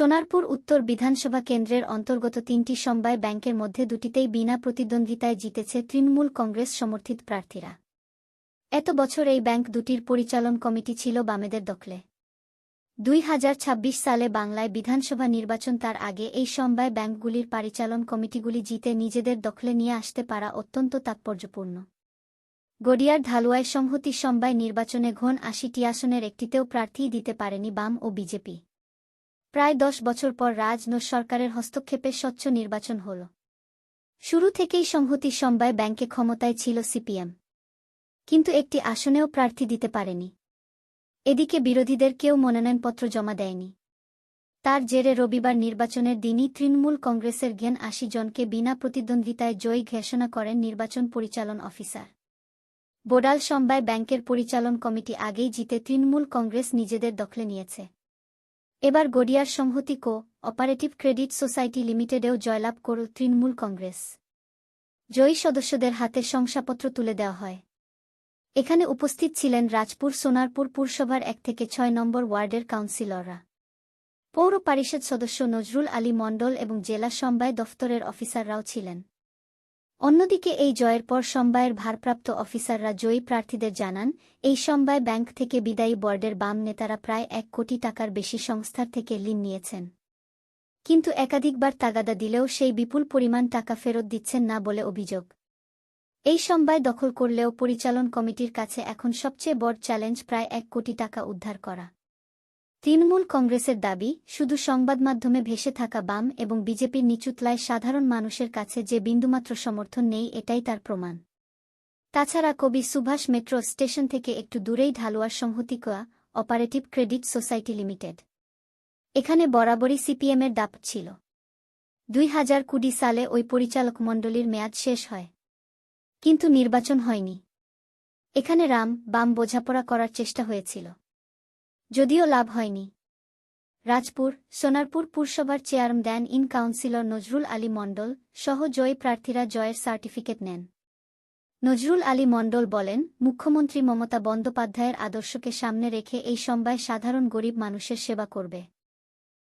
সোনারপুর উত্তর বিধানসভা কেন্দ্রের অন্তর্গত তিনটি সমবায় ব্যাংকের মধ্যে দুটিতেই বিনা প্রতিদ্বন্দ্বিতায় জিতেছে তৃণমূল কংগ্রেস সমর্থিত প্রার্থীরা। এত বছর এই ব্যাংক দুটির পরিচালন কমিটি ছিল বামেদের দখলে। দুই হাজার ছাব্বিশ সালে বাংলায় বিধানসভা নির্বাচন তার আগে এই সমবায় ব্যাংকগুলির পরিচালন কমিটিগুলি জিতে নিজেদের দখলে নিয়ে আসতে পারা অত্যন্ত তাৎপর্যপূর্ণ। গড়িয়ার ঢালুয়ায় সংহতি সমবায় নির্বাচনে ঘন আশিটি আসনের একটিতেও প্রার্থী দিতে পারেনি বাম ও বিজেপি। প্রায় দশ বছর পর রাজন সরকারের হস্তক্ষেপে স্বচ্ছ নির্বাচন হল। শুরু থেকেই সংহতি সমবায় ব্যাংকে ক্ষমতায় ছিল সিপিএম। কিন্তু একটি আসনেও প্রার্থী দিতে পারেনি। এদিকে বিরোধীদের কেউ মনোনয়নপত্র জমা দেয়নি। তার জেরে রবিবার নির্বাচনের দিনই তৃণমূল কংগ্রেসের জ্ঞান আশি জনকে বিনা প্রতিদ্বন্দ্বিতায় জয়ী ঘোষণা করেন নির্বাচন পরিচালন অফিসার। বোডাল সমবায় ব্যাংকের পরিচালন কমিটি আগেই জিতে তৃণমূল কংগ্রেস নিজেদের দখলে নিয়েছে। এবার গড়িয়ার সংহতি কো অপারেটিভ ক্রেডিট সোসাইটি লিমিটেডেও জয়লাভ করল তৃণমূল কংগ্রেস। জয়ী সদস্যদের হাতে শংসাপত্র তুলে দেওয়া হয়। এখানে উপস্থিত ছিলেন রাজপুর সোনারপুর পুরসভার এক থেকে ছয় নম্বর ওয়ার্ডের কাউন্সিলররা। পৌর পরিষদ সদস্য নজরুল আলী মণ্ডল এবং জেলা সমবায় দফতরের অফিসাররাও ছিলেন। অন্যদিকে এই জয়ের পর সমবায়ের ভারপ্রাপ্ত অফিসাররা জয়ী প্রার্থীদের জানান, এই সমবায় ব্যাংক থেকে বিদায়ী বোর্ডের বাম নেতারা প্রায় এক কোটি টাকার বেশি সংস্থার থেকে ঋণ নিয়েছেন। কিন্তু একাধিকবার তাগাদা দিলেও সেই বিপুল পরিমাণ টাকা ফেরত দিচ্ছেন না বলে অভিযোগ। এই সমবায় দখল করলেও পরিচালন কমিটির কাছে এখন সবচেয়ে বড় চ্যালেঞ্জ প্রায় এক কোটি টাকা উদ্ধার করা। তৃণমূল কংগ্রেসের দাবি, শুধু সংবাদ মাধ্যমে ভেসে থাকা বাম এবং বিজেপির নিচুতলায় সাধারণ মানুষের কাছে যে বিন্দুমাত্র সমর্থন নেই, এটাই তার প্রমাণ। তাছাড়া কবি সুভাষ মেট্রো স্টেশন থেকে একটু দূরেই ঢালুয়ার সংহতিকোয়া অপারেটিভ ক্রেডিট সোসাইটি লিমিটেড। এখানে বরাবরই সিপিএমের দাপ ছিল। দুই হাজার কুড়ি সালে ওই পরিচালক মণ্ডলীর মেয়াদ শেষ হয়। কিন্তু নির্বাচন হয়নি। এখানে রাম, বাম বোঝাপড়া করার চেষ্টা হয়েছিল। যদিও লাভ হয়নি। রাজপুর, সোনারপুর পুরসভার chairman in councillor Nazrul Ali Mondal সহ জয়ী প্রার্থীরা জয়ের সার্টিফিকেট নেন। নজরুল আলী মণ্ডল বলেন, মুখ্যমন্ত্রী মমতা বন্দ্যোপাধ্যায়ের আদর্শকে সামনে রেখে এই সম্বায় সাধারণ গরিব মানুষের সেবা করবে।